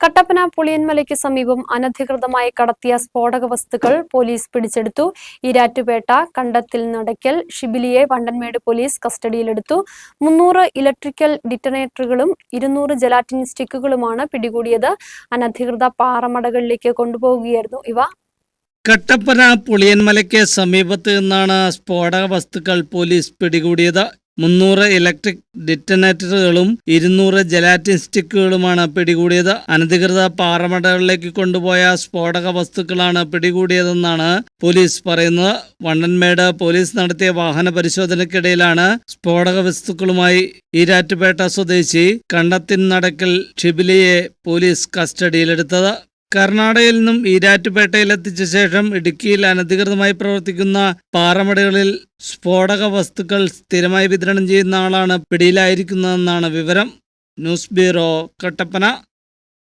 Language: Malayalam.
കട്ടപ്പന പുളിയൻമലയ്ക്ക് സമീപം അനധികൃതമായി കടത്തിയ സ്ഫോടക വസ്തുക്കൾ പോലീസ് പിടിച്ചെടുത്തു. ഇരാറ്റുപേട്ട കണ്ടത്തിൽ നടക്കൽ ഷിബിലിയെ വണ്ടൻമേട് പോലീസ് കസ്റ്റഡിയിലെടുത്തു. മുന്നൂറ് ഇലക്ട്രിക്കൽ ഡിറ്റനേറ്ററുകളും ഇരുന്നൂറ് ജലാറ്റിൻ സ്റ്റിക്കുകളുമാണ് പിടികൂടിയത്. അനധികൃത പാറമടകളിലേക്ക് കൊണ്ടുപോവുകയായിരുന്നു ഇവ. കട്ടപ്പന പുളിയൻമലയ്ക്ക് സമീപത്ത് നിന്നാണ് സ്ഫോടക വസ്തുക്കൾ പോലീസ് പിടികൂടിയത്. മുന്നൂറ് ഇലക്ട്രിക് ഡിറ്റനേറ്ററുകളും ഇരുന്നൂറ് ജലാറ്റിൻ സ്റ്റിക്കുകളുമാണ് പിടികൂടിയത്. അനധികൃത പാറമടകളിലേക്ക് കൊണ്ടുപോയ സ്ഫോടക വസ്തുക്കളാണ് പിടികൂടിയതെന്നാണ് പോലീസ് പറയുന്നത്. വണ്ടൻമേട് പോലീസ് നടത്തിയ വാഹന പരിശോധനയ്ക്കിടയിലാണ് സ്ഫോടക വസ്തുക്കളുമായി ഈരാറ്റുപേട്ട സ്വദേശി കണ്ടത്തിൻ നടക്കൽ ഷിബിലിയെ പോലീസ് കസ്റ്റഡിയിലെടുത്തത്. കർണാടകയിൽ നിന്നും ഈരാറ്റുപേട്ടയിലെത്തിച്ച ശേഷം ഇടുക്കിയിൽ അനധികൃതമായി പ്രവർത്തിക്കുന്ന പാറമടകളിൽ സ്ഫോടക വസ്തുക്കൾ സ്ഥിരമായി വിതരണം ചെയ്യുന്ന ആളാണ് പിടിയിലായിരിക്കുന്നതെന്നാണ് വിവരം. News bureau Kattappana.